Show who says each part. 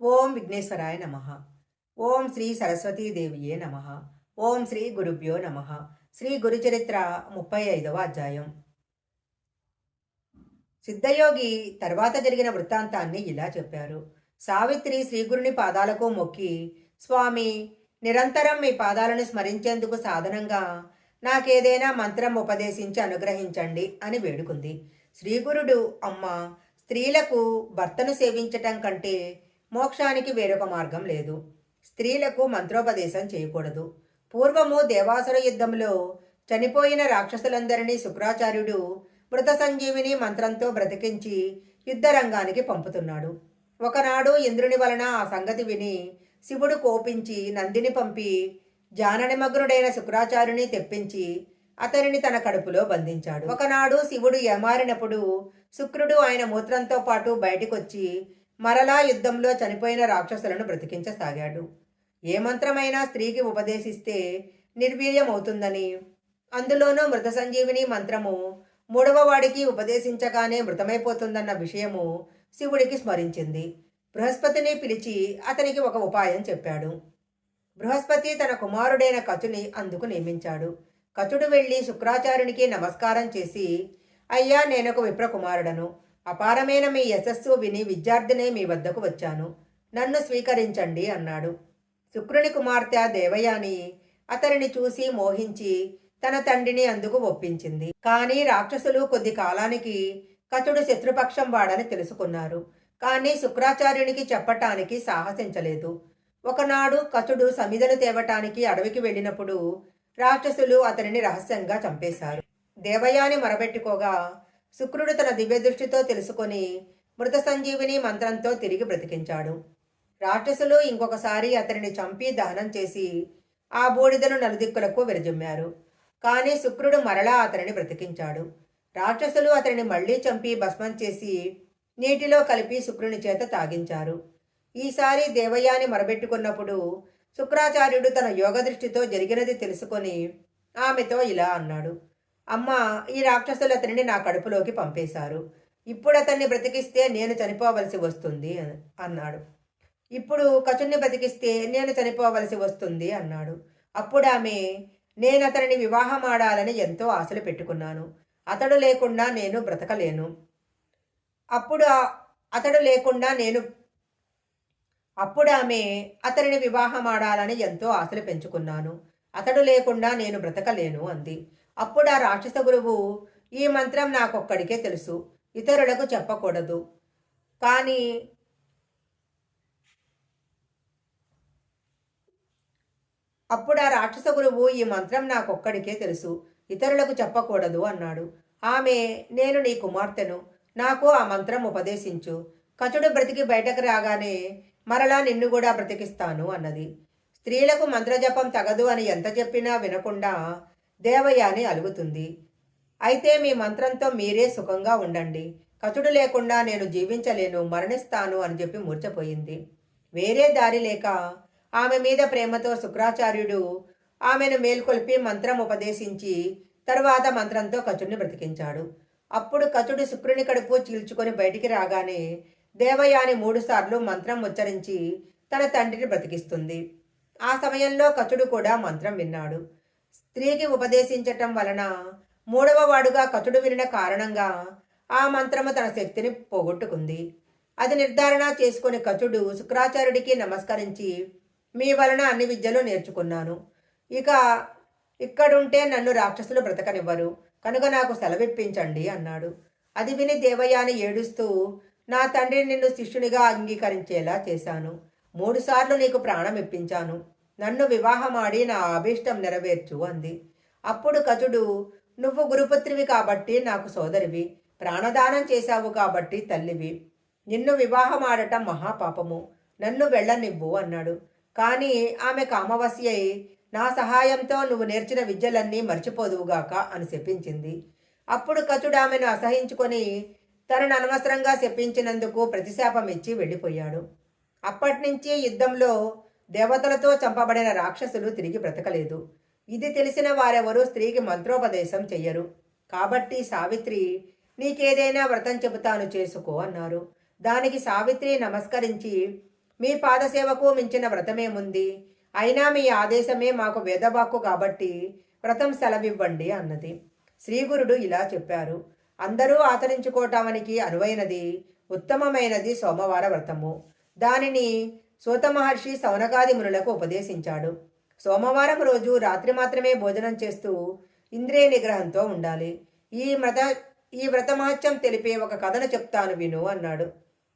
Speaker 1: ఓం విఘ్నేశ్వరాయ నమ. ఓం శ్రీ సరస్వతీదేవియే నమ. ఓం శ్రీ గురుభ్యో నమ. శ్రీ గురుచరిత్ర ముప్పై ఐదవ అధ్యాయం. సిద్ధయోగి తర్వాత జరిగిన వృత్తాంతాన్ని ఇలా చెప్పారు. సావిత్రి శ్రీగురుని పాదాలకు మొక్కి స్వామి నిరంతరం మీ పాదాలను స్మరించేందుకు సాధనంగా నాకేదైనా మంత్రం ఉపదేశించి అనుగ్రహించండి అని వేడుకుంది. శ్రీగురుడు అమ్మ స్త్రీలకు భర్తను సేవించటం కంటే మోక్షానికి వేరొక మార్గం లేదు. స్త్రీలకు మంత్రోపదేశం చేయకూడదు. పూర్వము దేవాసుర యుద్ధంలో చనిపోయిన రాక్షసులందరినీ శుక్రాచార్యుడు మృత సంజీవిని మంత్రంతో బ్రతికించి యుద్ధరంగానికి పంపుతున్నాడు. ఒకనాడు ఇంద్రుని వలన ఆ సంగతి విని శివుడు కోపించి నందిని పంపి జాననిమగ్నుడైన శుక్రాచార్యుని తెప్పించి అతనిని తన కడుపులో బంధించాడు. ఒకనాడు శివుడు ఏమారినప్పుడు శుక్రుడు ఆయన మూత్రంతో పాటు బయటికొచ్చి మరలా యుద్ధంలో చనిపోయిన రాక్షసులను బ్రతికించసాగాడు. ఏ మంత్రమైనా స్త్రీకి ఉపదేశిస్తే నిర్వీర్యమవుతుందని. అందులోనూ మృత సంజీవిని మంత్రము మూడవ వాడికి ఉపదేశించగానే మృతమైపోతుందన్న విషయము శివుడికి స్మరించింది. బృహస్పతిని పిలిచి అతనికి ఒక ఉపాయం చెప్పాడు. బృహస్పతి తన కుమారుడైన కచుని అందుకు నియమించాడు. కచుడు వెళ్ళి శుక్రాచార్యునికి నమస్కారం చేసి అయ్యా నేనొక విప్రకుమారుడను. అపారమైన మీ యశస్సు విని విద్యార్థినే మీ వద్దకు వచ్చాను. నన్ను స్వీకరించండి అన్నాడు. శుక్రుని కుమార్తె దేవయాని అతనిని చూసి మోహించి తన తండ్రిని అందుకు ఒప్పించింది. కానీ రాక్షసులు కొద్ది కాలానికి కచుడు శత్రుపక్షం వాడని తెలుసుకున్నారు. కానీ శుక్రాచార్యునికి చెప్పటానికి సాహసించలేదు. ఒకనాడు కచుడు సమిదలు తేవటానికి అడవికి వెళ్ళినప్పుడు రాక్షసులు అతనిని రహస్యంగా చంపేశారు. దేవయాని మరబెట్టుకోగా శుక్రుడు తన దివ్యదృష్టితో తెలుసుకొని మృత సంజీవిని మంత్రంతో తిరిగి బ్రతికించాడు. రాక్షసులు ఇంకొకసారి అతనిని చంపి దహనం చేసి ఆ బూడిదను నలుదిక్కులకు విరజుమ్మారు. కానీ శుక్రుడు మరలా అతనిని బ్రతికించాడు. రాక్షసులు అతనిని మళ్ళీ చంపి భస్మం చేసి నీటిలో కలిపి శుక్రుని చేత తాగించారు. ఈసారి దేవయాని మరబెట్టుకున్నప్పుడు శుక్రాచార్యుడు తన యోగ దృష్టితో జరిగినది తెలుసుకొని ఆమెతో ఇలా అన్నాడు. అమ్మ ఈ రాక్షసులు అతనిని నా కడుపులోకి పంపేశారు. ఇప్పుడు అతన్ని బ్రతికిస్తే నేను చనిపోవలసి వస్తుంది అన్నాడు. ఇప్పుడు కచుని బ్రతికిస్తే నేను చనిపోవలసి వస్తుంది అన్నాడు. అప్పుడు ఆమె నేను అతనిని వివాహం ఆడాలని ఎంతో ఆశలు పెట్టుకున్నాను. అతడు లేకుండా నేను బ్రతకలేను. అప్పుడు అతడు లేకుండా నేను అప్పుడు ఆమె అతనిని వివాహం ఆడాలని ఎంతో ఆశలు పెంచుకున్నాను. అతడు లేకుండా నేను బ్రతకలేను అంది. అప్పుడు ఆ రాక్షస గురువు ఈ మంత్రం నాకొక్కడికే తెలుసు. ఇతరులకు చెప్పకూడదు. కానీ అప్పుడు ఆ రాక్షస గురువు ఈ మంత్రం నాకొక్కడికే తెలుసు. ఇతరులకు చెప్పకూడదు అన్నాడు. ఆమె నేను నీ కుమార్తెను. నాకు ఆ మంత్రం ఉపదేశించు. కచుడు బ్రతికి బయటకు రాగానే మరలా నిన్ను కూడా బ్రతికిస్తాను అన్నది. స్త్రీలకు మంత్రజపం తగదు అని ఎంత చెప్పినా వినకుండా దేవయాని అలుగుతుంది. అయితే మీ మంత్రంతో మీరే సుఖంగా ఉండండి. కచుడు లేకుండా నేను జీవించలేను మరణిస్తాను అని చెప్పి మూర్చపోయింది వేరే దారి లేక ఆమె మీద ప్రేమతో శుక్రాచార్యుడు ఆమెను మేల్కొల్పి మంత్రం ఉపదేశించి తరువాత మంత్రంతో కచుడిని బ్రతికించాడు. అప్పుడు కచుడు శుక్రుని కడుపు చీల్చుకొని బయటికి రాగానే దేవయాని మూడుసార్లు మంత్రం ఉచ్చరించి తన తండ్రిని బ్రతికిస్తుంది. ఆ సమయంలో కచుడు కూడా మంత్రం విన్నాడు. స్త్రీకి ఉపదేశించటం వలన మూడవ వాడుగా కచుడు వినిన కారణంగా ఆ మంత్రము తన శక్తిని పోగొట్టుకుంది. అది నిర్ధారణ చేసుకుని కచుడు శుక్రాచార్యుడికి నమస్కరించి మీ వలన అన్ని విద్యలు నేర్చుకున్నాను. ఇక ఇక్కడుంటే నన్ను రాక్షసులు బ్రతకనివ్వరు. కనుక నాకు సెలవిప్పించండి అన్నాడు. అది విని దేవయాని ఏడుస్తూ నా తండ్రిని నిన్ను శిష్యునిగా అంగీకరించేలా చేశాను. మూడుసార్లు నీకు ప్రాణం ఇప్పించాను. నన్ను వివాహమాడి నా అభీష్టం నెరవేర్చు అంది. అప్పుడు కచుడు నువ్వు గురుపుత్రివి కాబట్టి నాకు సోదరివి ప్రాణదానం చేశావు కాబట్టి తల్లివి. నిన్ను వివాహమాడటం మహాపాపము నన్ను వెళ్ళనివ్వు అన్నాడు. కానీ ఆమె కామవశి అయి నా సహాయంతో నువ్వు నేర్చిన విద్యలన్నీ మర్చిపోదువుగాక అని శపించింది. అప్పుడు కచుడు ఆమెను అసహించుకొని తనను అనవసరంగా శపించినందుకు ప్రతిశాపం ఇచ్చి వెళ్ళిపోయాడు. అప్పటినుంచి యుద్ధంలో దేవతలతో చంపబడిన రాక్షసులు తిరిగి బ్రతకలేదు. ఇది తెలిసిన వారెవరూ స్త్రీకి మంత్రోపదేశం చెయ్యరు. కాబట్టి సావిత్రి నీకేదైనా వ్రతం చెబుతాను చేసుకో అన్నారు. దానికి సావిత్రి నమస్కరించి మీ పాదసేవకు మించిన వ్రతమేముంది అయినా మీ ఆదేశమే మాకు వేదవాక్కు కాబట్టి వ్రతం సెలవివ్వండి అన్నది. శ్రీగురుడు ఇలా చెప్పారు. అందరూ ఆచరించుకోవటానికి అనువైనది ఉత్తమమైనది సోమవార వ్రతము. దానిని సూత మహర్షి సౌనకాది మునులకు ఉపదేశించాడు. సోమవారం రోజు రాత్రి మాత్రమే భోజనం చేస్తూ ఇంద్రియ నిగ్రహంతో ఉండాలి. ఈ వ్రత ఈ వ్రతమహత్యం తెలిపే ఒక కథను చెప్తాను విను అన్నాడు.